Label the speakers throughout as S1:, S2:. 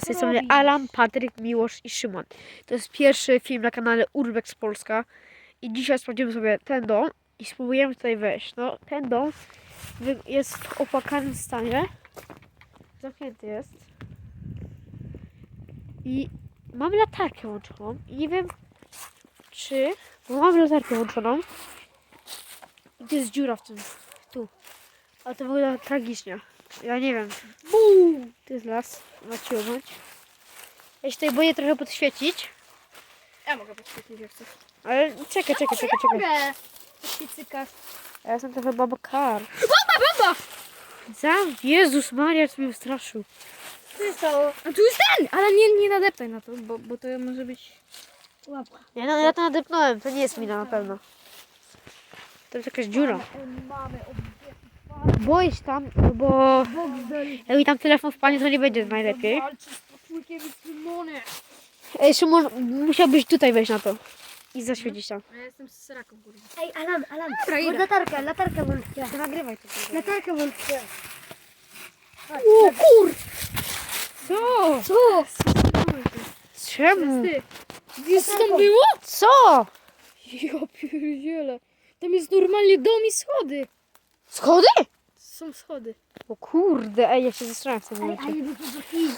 S1: widzowie, z tej strony? Alan, Patryk, Miłosz i Szymon. To jest pierwszy film na kanale Urbex Polska i dzisiaj sprawdzimy sobie ten dom i spróbujemy tutaj wejść. No, ten dom jest w opłakanym stanie. Zamknięty jest. I mamy latarkę włączoną i nie wiem czy, bo mamy latarkę włączoną i to jest dziura w tym, tu. Ale to wygląda tragicznie. Ja nie wiem. Buu! To jest las. Macie ująć. Ja się tutaj boję trochę podświecić.
S2: Ja mogę podświetlić jak chcesz.
S1: Ale czekaj, czekaj, czekaj, czekaj.
S2: Mogę! Się cykasz.
S1: Ja jestem trochę babakar.
S2: Bomba, bomba!
S1: Zam, Jezus Maria, co mnie straszył.
S2: Co się stało? A tu jest ten! Ale nie, nie nadeptaj na to, bo, bo to może być... Łapka.
S1: Ja, no, ja to nadepnąłem, to nie jest mina na pewno. To jest jakaś dziura.
S2: Mamy
S1: Boję się tam, bo jak mi tam telefon wpadnie, to nie będzie najlepiej. Ej, Szymon, musiałbyś tutaj wejść na to. I zaświecić tam.
S2: Ja jestem z seraką, kurwa.
S3: Ej, Alan, Alan,
S2: Dobra,
S3: bo
S2: idę.
S3: latarkę, latarkę włączcie.
S1: To nagrywaj to.
S3: Latarkę włączcie.
S1: O kur... Co?
S3: Co?
S1: Czemu?
S2: Ty. Wiesz co tam było?
S1: Co?
S2: Ja pierdziele. Tam jest normalnie dom i schody.
S1: Schody?
S2: Są schody.
S1: O kurde, ej, ja się zestrałem w tym
S3: Ej,
S1: momencie.
S3: ale wy chłopaki.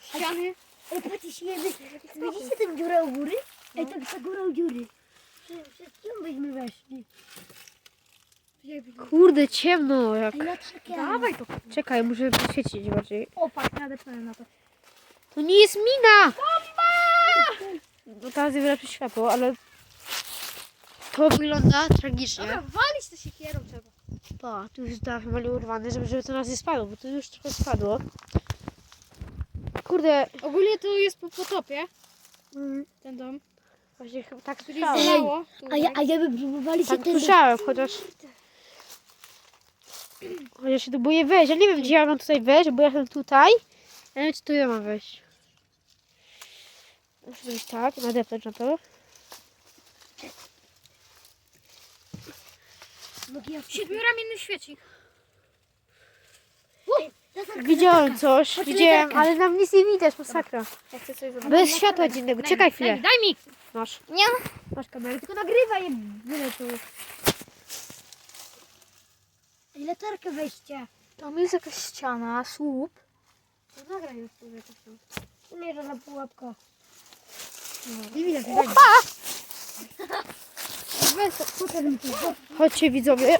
S2: Ściany.
S3: Ej, patrzcie, śmiemy. Widzicie tę dziurę u góry? Ej, tak za górą dziury. Przez przez czym byśmy weszli?
S1: Kurde, ciemno jak.
S3: Ej, latarkę.
S2: Dawaj to.
S1: Czekaj, muszę poświecić bardziej.
S2: O, patrz, nadepnąłem na to.
S1: To nie jest mina! No teraz jest lepsze światło, ale to wygląda tragicznie.
S2: Dobra, walić to siekierą trzeba.
S1: Pa, tu już dach mali urwany, żeby, żeby to nas nie spadło, bo to już trochę spadło. Kurde,
S2: Ogólnie to jest po potopie,
S1: mm,
S2: ten dom.
S1: właśnie chyba tak
S2: Czyli
S1: słyszałem.
S2: zalało.
S3: A ja, a ja by próbowali się
S1: Tak
S3: ten...
S1: słyszałem, chociaż... Chociaż się tu boję wejść. Ja nie wiem, gdzie ja mam tutaj wejść, bo ja jestem tutaj. Ja nie wiem, czy tu ja mam wejść. Muszę zrobić tak, nadepnąć na to.
S2: Siedmioramienny świecik.
S1: Widziałem coś, widziałem, ale nam nic nie widać, masakra.
S2: Ja chcę coś zobaczyć.
S1: Bez światła dziennego. Czekaj chwilę.
S2: Daj mi.
S1: Masz.
S2: Nie.
S1: Masz kamerę, tylko nagrywaj, tu.
S3: Ej, latarkę weźcie.
S2: Tam jest jakaś ściana, słup.
S1: To nagraj już.
S3: To nie żadna pułapka.
S1: Nie widać,
S3: to, pokaż mi to.
S1: Chodźcie widzowie.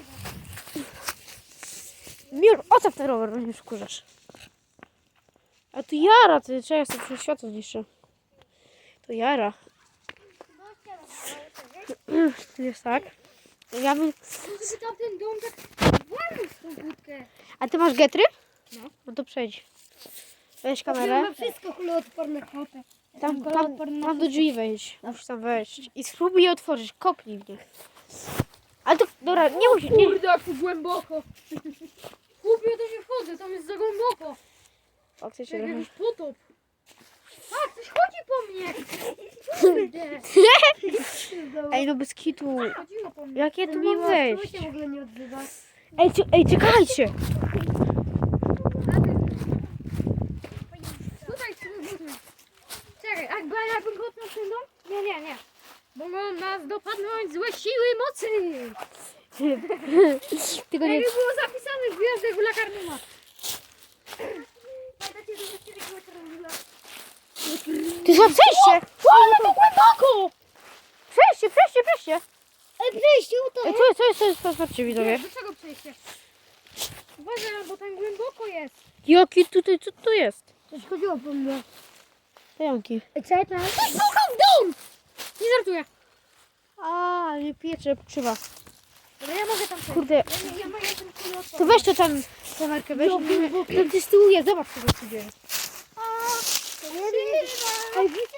S1: Miur, ocaw ten rower, bo nie wkurzasz. A tu Jara, ty, czekaj, ja sobie światło zniszczę. To Jara. Tu jest tak. Ja bym... A ty masz getry?
S2: No.
S1: No to przejdź. Weź kamerę.
S3: wszystko kuloodporne.
S1: Tam, tam, tam do drzwi wejść. Musisz tam wejść. I spróbuj je otworzyć. Kopnij mnie. Ale to, dobra, nie musisz, nie,
S2: Kurde, jak tu głęboko. Chłopie, ja to nie wchodzę, tam jest za głęboko.
S1: Faktycznie
S2: Jak
S1: trochę.
S2: jakiś potop. Tak, ktoś chodzi po mnie. Kurde.
S1: Ej, no bez kitu.
S2: Chodziło po mnie.
S1: Jak ja tu mam wejść?
S3: czemu się w ogóle nie odzywa?
S1: Ej, cie- ej, czekajcie!
S2: Tutaj, tutaj. Czekaj, jakby, jakbym kopnął ten dom? Nie, nie, nie. Mogą nas dopadnąć złe siły mocy.
S1: Tylko nie...
S2: Jakby było zapisane w gwiazdę Gula Karnuma.
S3: Pamiętacie, że za 4 km robiła?
S1: Ty za przejście!
S2: Ale to głęboko!
S1: Przejście, przejście, przejście!
S3: Ej, przejście,
S1: Ej,
S3: tutaj.
S1: co jest, co jest, co jest, patrzcie widzowie.
S2: Do czego przejście? Uważaj, bo tam głęboko jest.
S1: Jaki tutaj, co tu jest?
S3: Coś chodziło po mnie.
S1: Pająki.
S3: Ja teraz?
S2: Słucham dom! Nie żartuję.
S1: A, nie piecze, krzywa.
S2: Ale ja mogę tam przejść.
S1: Kurde,
S2: Ja, nie- ja, ja jestem kuloodporny.
S1: to weź to tam kamerkę, weź. Tam ty z tyłu jest, zobacz co tu się dzieje.
S2: Ej, widzicie?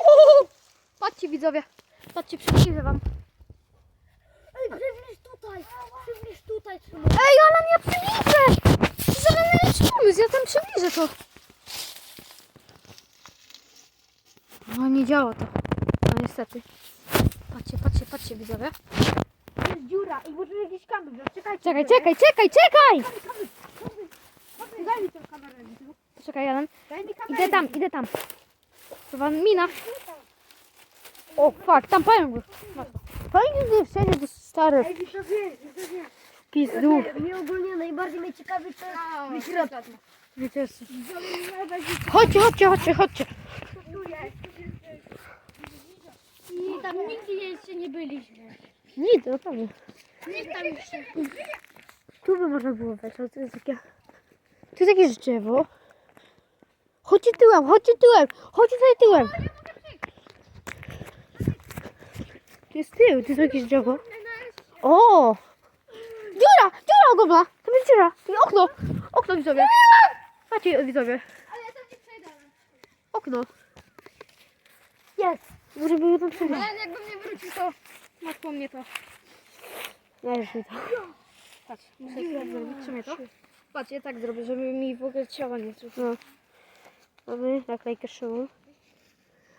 S2: Patrzcie widzowie. Patrzcie, przybliżę wam.
S3: Ej, przewieź tutaj. Przewieź tutaj. trzymaj.
S2: Ej, ale ja przybliżę! Pomysł, ja tam przybliżę to. No nie działa to. No niestety. Patrzcie, patrzcie, patrzcie widzowie.
S1: To jest dziura i może jakiś kamer, czekajcie.
S2: Czekaj, czekaj, czekaj, czekaj!
S1: Daj mi tę kamerę.
S2: Czekaj, Jalan. Idę tam, idę tam. Chyba mina. O, fuck, tam pająk był.
S1: Fajnie, że wszędzie to stare
S3: Ej, widzowie, widzowie.
S1: pizdu.
S3: Mnie ogólnie najbardziej mnie ciekawi, co jest w środku.
S1: Wiecie, Chodźcie, chodźcie, chodźcie, chodźcie.
S2: I tam nigdy jeszcze nie byliśmy.
S1: Nic, naprawdę.
S2: Nikt tam jeszcze.
S1: Tu by można było wejść, ale to jest takie... Tu jest jakieś drzewo. Chodźcie tyłem, chodźcie tyłem, chodźcie tutaj tyłem. Tu jest tył, tu jest jakieś drzewo. O! Dziura, dziura ogromna, tam jest dziura, jest okno, okno widzowie. Patrzcie widzowie,
S2: Ale ja tam nie przejdę.
S1: okno.
S3: Jest.
S1: By tam przejść.
S2: Ale jakbym nie wrócił, to masz po mnie to.
S1: Już mi to.
S2: Patrz, muszę sobie zrobić. Trzymaj to. Patrz, ja tak zrobię, żeby mi w ogóle ciała nie czuć.
S1: No. Mamy naklejkę szymu.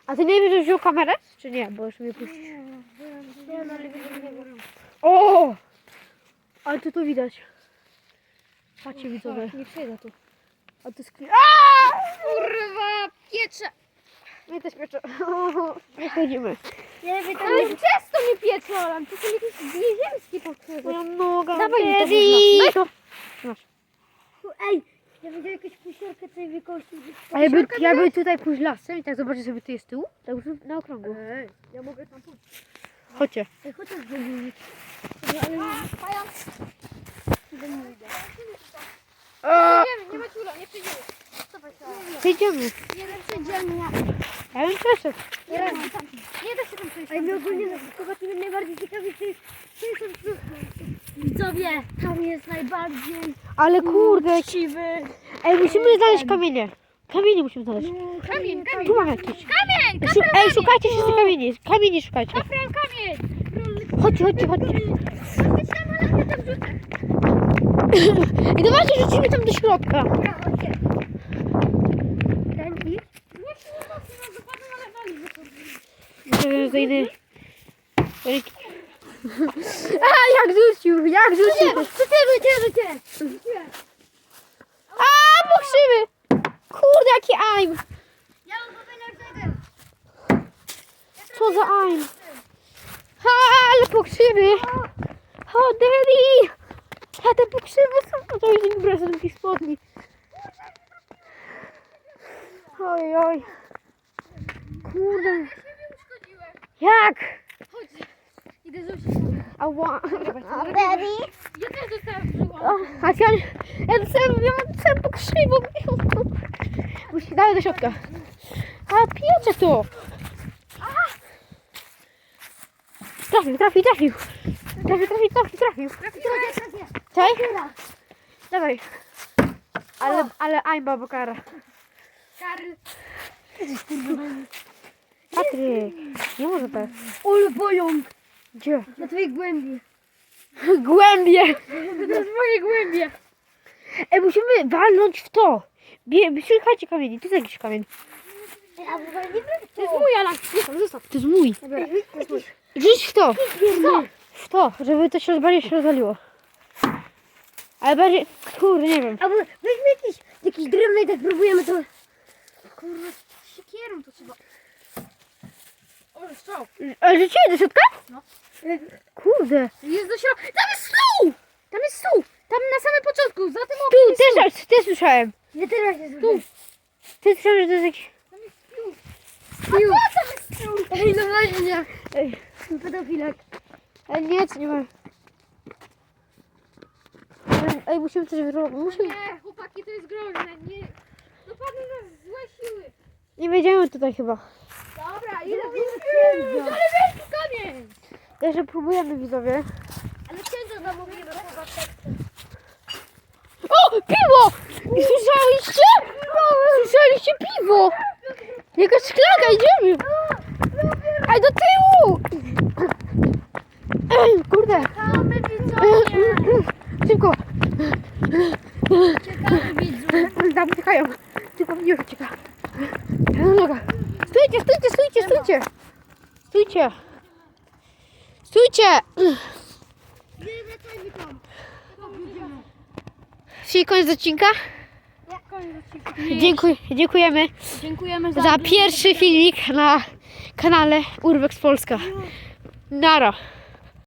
S1: A ty nie wiesz, że wziął kamerę? Czy nie? Bo już mnie puścisz.
S3: Nie, no.
S1: O! Ale tu to widać. Patrzcie widzowie.
S2: Nie przejdę tu.
S1: A to jest kli-
S2: Kurwa, piecze!
S1: Mnie też piecze. Nie chodzimy.
S3: Nie wiem, tam
S2: Ale
S3: jest...
S2: przez to mnie piecze, Alan. To są jakieś nieziemskie pokrywy.
S1: Moja noga.
S2: Dawaj mi to
S1: Teddy!
S2: gówno.
S1: Daj to.
S3: Ej, ja widzę jakąś pusiorkę, jej wykościć.
S1: A jakby, jakby tutaj pójść lasem i tak zobaczyć sobie tu jest tył, tak już na okrągło.
S2: Ej, ja mogę tam pójść.
S1: Chodźcie.
S3: Ej, chociaż zrobimy.
S2: Pająk.
S1: A,
S2: Nie, nie ma ciula, nie się.
S1: Przejdziemy.
S2: Nie, nie przejdziemy.
S1: Ja bym przeszedł.
S2: Nie, da się tam, nie da się tam przejść.
S3: Ej, mnie ogólnie chyba tu najbardziej ciekawi, czy... czy są tu... Widzowie, tam jest najbardziej...
S1: Ale kurde.
S3: Siwy.
S1: Ej, musimy znaleźć kamienie. Kamienie musimy znaleźć.
S2: Kamień, kamień.
S1: Tu mam jakieś.
S2: Kamień,
S1: Szu- Ej, szukajcie wszyscy kamieni. Kamieni szukajcie.
S2: Kafran, kamień.
S1: Chodźcie, chodźcie, chodźcie.
S2: Chodź tam, ale ja tam rzucę.
S1: I dawajcie, rzucimy tam do środka
S3: i...
S2: Nie się nie mocno, no dopadną, ale wali wychodzi.
S1: Inny... A, jak rzucił, jak rzucił.
S3: Rzucimy cię, rzucę!
S1: A, pokrzywy. Kurde, jaki aim. Co za aim. Ha, ale pokrzywy. O, daddy. A te pokrzywy są... To jest impreza do takich spodni. Oj, oj. Kurde. Jak?
S2: Chodź. Idę rzucić.
S1: Ała.
S3: Daddy?
S2: Ja też brzuchu.
S1: O, a ja, ja dostałem, ja dostałem pokrzywą. Musi dalej do środka. A piecze to. Trafił, trafił, trafił. Trafił, trafił, trafił, trafił. Czekaj. Dawaj. Ale, ale Aimba Bokara.
S2: Karl.
S1: Patryk, nie może tak.
S3: Ulu pająk!
S1: Gdzie?
S3: Na twojej głębi.
S1: Głębie.
S2: To jest moje głębie.
S1: Ej, musimy walnąć w to. Bie, szukajcie kamieni, tu jest jakiś kamień.
S3: A w ogóle nie wiem
S2: To jest mój Alan. Zostaw, zostaw.
S1: To jest mój. Rzuć w to. W to, żeby to się bardziej się rozwaliło. Ale bardziej, kurde, nie wiem.
S3: Albo weźmy jakiś, jakiś drewno i tak próbujemy to...
S2: Kurwa, siekierą to trzeba. O, strzał.
S1: Ale rzuciłeś do środka?
S2: No.
S1: Kurde.
S2: Jest do środka. Tam jest stół! Tam jest stół! Tam na samym początku, za tym
S1: Tu,
S2: jest
S1: też, też słyszałem.
S3: Ja teraz jest
S2: Tu.
S1: Ty słyszałem, że to jest jakiś...
S2: Stół!
S3: Ej, no właśnie.
S1: Ej,
S3: Pedofilek.
S1: ej nie, co nie ma. Ej, musimy coś zrobić. Musimy...
S2: Nie, chłopaki, to jest groźne. Nie. Dopadną nas złe siły.
S1: Nie wejdziemy tutaj chyba.
S2: Dobra, idę
S3: Zrobimy
S2: Uuu,
S3: księdza.
S2: Ale wielki kamień!
S1: Jeszcze próbujemy, widzowie.
S3: Ale księdza namówimy chyba tekstem.
S1: O, piwo! I słyszeliście? Słyszeliście piwo? Jakaś szklanka, idziemy. Ej, do tyłu! Ej, kurde.
S2: Mamy widzowie!
S1: Szybko.
S2: Czekamy widzu.
S1: Tam uciekają. Tylko mnie już ucieka. Noga. Stójcie, stójcie, stójcie, stójcie. Czyli koniec odcinka? Dziękuj, dziękujemy
S2: Dziękujemy
S1: za pierwszy filmik na kanale Urbex Polska. Nara.